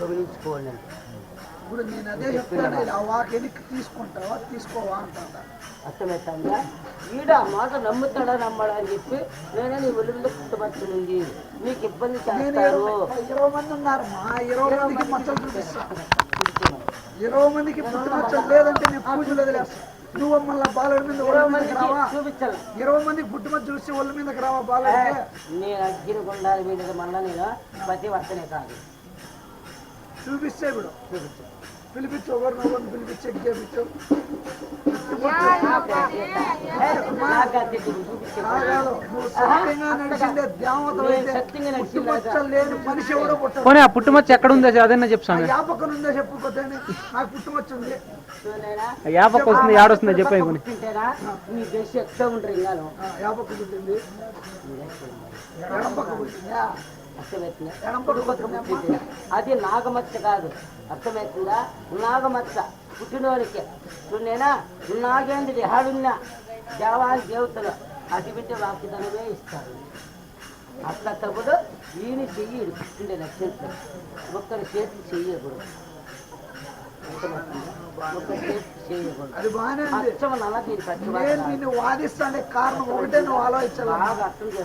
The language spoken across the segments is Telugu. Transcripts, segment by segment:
గమనించుకోండి. ఇప్పుడు నేను అదే చెప్తాను ఆ వాక్ వెనక్కి తీసుకుంటావా తీసుకోవా అంటా అర్థమవుతుందా ఈడ మాట నమ్ముతాడా నమ్మడా అని చెప్పి నేనే నీ ఒళ్ళు పుట్టబడుతుంది నీకు ఇబ్బంది చేస్తారు? ఇరవై మంది ఉన్నారు మా ఇరవై మందికి మచ్చలు చూపిస్తాను ఇరవై మందికి పుట్టిన మచ్చలు లేదంటే నేను పూజలు వదిలేస్తాను నువ్వు మళ్ళీ బాలుడి మీద ఇరవై మీదకి రావా? చూపించాలి. ఇరవై మందికి పుట్టిన చూసి ఒళ్ళ మీదకి రావా బాలుడికి? నేను అగ్గిన గుండాల మీద మళ్ళా నేను ప్రతి వర్తనే కాదు. చూపిస్తే ఇప్పుడు చూపించు పిలిపించు ఒకరిని ఒకరిని పిలిపించి చెక్ చేయించు. పోనీ ఆ పుట్టుమచ్చ ఎక్కడ ఉందో అదన్నా ఉందో నాకు పుట్టుమచ్చ ఉంది? ఆ యాపక్క వస్తుంది ఏడొస్తుందో చెప్పాయి కొని పుట్టింటేనా? నీ దేశం అర్థమవుతుందా అది నాగమచ్చ కాదు. అర్థమవుతుందా? నాగమచ్చ. పుట్టినోడికి. నేనా నాగేంద్రుడి హాడున్నా దేవాది దేవతలు అది బిడ్డ వాక్యతనమే ఇస్తారు. అట్లా తప్పుడు ఈయన చెయ్యడు. పుట్టిండే నక్షత్రం. ఒక్కరి చేతి చెయ్యకూడదు. అర్థమవుతుంది? అది బాగానే నేను నిన్ను వాదిస్తానే కారణం ఒకటే నువ్వు ఆలోచించాలి.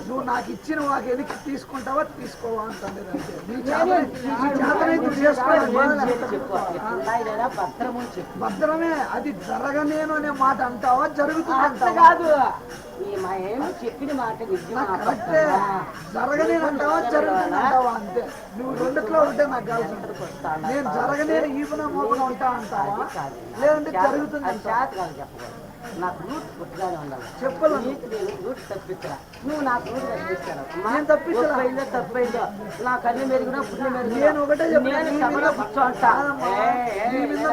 నువ్వు నాకు ఇచ్చిన వాకి వెనక్కి తీసుకుంటావా తీసుకోవా అంటుంది భద్రము అది జరగనేను అనే మాట అంటావా? జరుగుతుంది కాదు. చెప్పిన మాట అంతే. నువ్వు రెండిట్లో ఉంటే నాకు నేను ఈపున మోపన ఉంటా అంటావా? లేదంటే జరుగుతుంది చెప్పకూడదు. నాకు రూట్ పుట్టుగానే ఉండాలి. చెప్పాలి? నీకు నేను రూట్ తప్పించరా నువ్వు నాకు రూట్ తప్పిస్తాను నేను? తప్పైందో తప్పైందో? నా కన్ను మెరుగునా పుణ్యం మెరుగునా? నేను ఒకటే చెప్పిన సభలో కూర్చోంటా.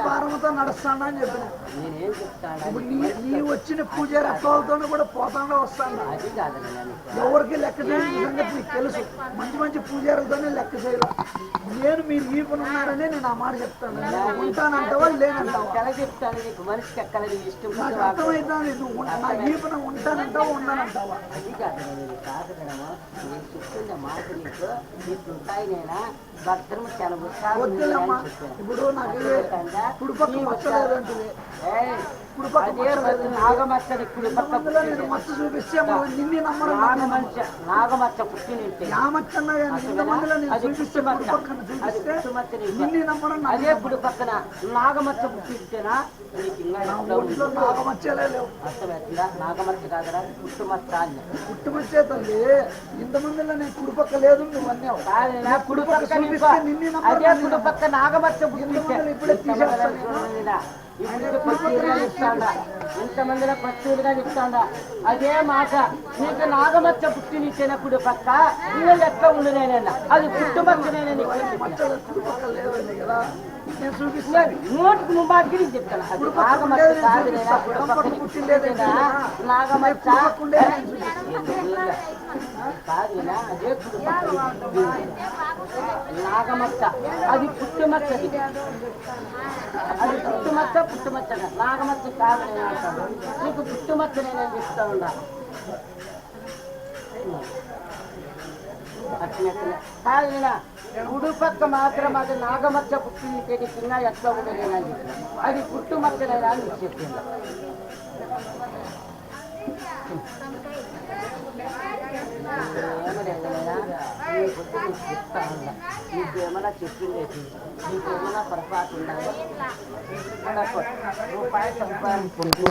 భారమతో నడుస్తానా అని చెప్పిన. నేనేం చెప్తాను నీ వచ్చిన పూజారి అత్తలతోనే కూడా పోతాడా వస్తాడా అది కాదండి ఎవరికి లెక్క చేయని సంగతి నీకు తెలుసు. మంచి మంచి పూజారులతోనే లెక్క చేయరు నేను మీరు ఈపనున్నారనే నేను ఆ మాట చెప్తాను. ఉంటానంటావా లేనంటావా? ఎలా చెప్తాను? నీకు మనిషికి ఎక్కాలని ఇష్టం నాకు ఉంటే వాడు- అర్థమవుతుంది నువ్వు ఉం- నా ఈపన ఉంటానంటావా ఉండనంటావా అది కాదు నేను కాకడము నేను చెప్తున్న మాట నీకు ఇట్లుంటాయి నేనా భద్రము చాలా ఉత్సాహం ఉంది వద్దులేమ్మా అని చెప్పాను. ఇప్పుడు నాకు అర్థమవుతుందా? కుడి పక్క నాగమచ్చని కుడి పక్క అందులో నేను మచ్చ చూపిస్తే నిన్ను నమ్మరు నాగమచ్చ నాగమచ్చ పుట్టినింటే యామచ్చన్నా అది నిన్ను అదే నాగమచ్చ పుట్టింటేనా నాగమచ్చ కాదరా పుట్టుమచ్చ అని. పుట్టుమచ్చే తల్లి ఇంతమందిలో నేను కుడి పక్క లేదు నువ్వు అన్నావు. నిన్ను అదే నాగమచ్చ పుట్టింటే ఇంతమందిలో ఇప్పుడే తీసేస్తాను నేను. చూడండిరా. పచ్చీలుగా చెప్తాడా ఇంతమందిలో పచ్చీలుగా చెప్తాడా అదే మాట నీకు నాగమచ్చ పుట్టినిచ్చినప్పుడు పక్క ఇల్లు ఎట్లా ఉండు నేనన్నా అది పుట్టుమచ్చ నేనని నోటికి నువ్వు మాట్లాడి చెప్తాను నాగమచ్చ కాదు అదే అది పుట్టుమచ్చది అది పుట్టుమచ్చ పుట్టుమచ్చ కాదు. నాగమచ్చ కాదు నేను అంటాను నీకు పుట్టుమచ్చ నేనేం చెప్తా ఉన్నా అట్లా కాదు నేనా పక్క మాత్రం అది నాగమచ్చ పుట్టింటే కింద ఎట్లా ఉండదు అని చెప్పాను అది పుట్టుమచ్చలేదా అని చెప్పింది. ఏమలేదా నీ నీకు చెప్తా నీకేమైనా నీకేమైనా పొరపాటు ఉండాలి రూపాయి సంపాదించుకుంటూ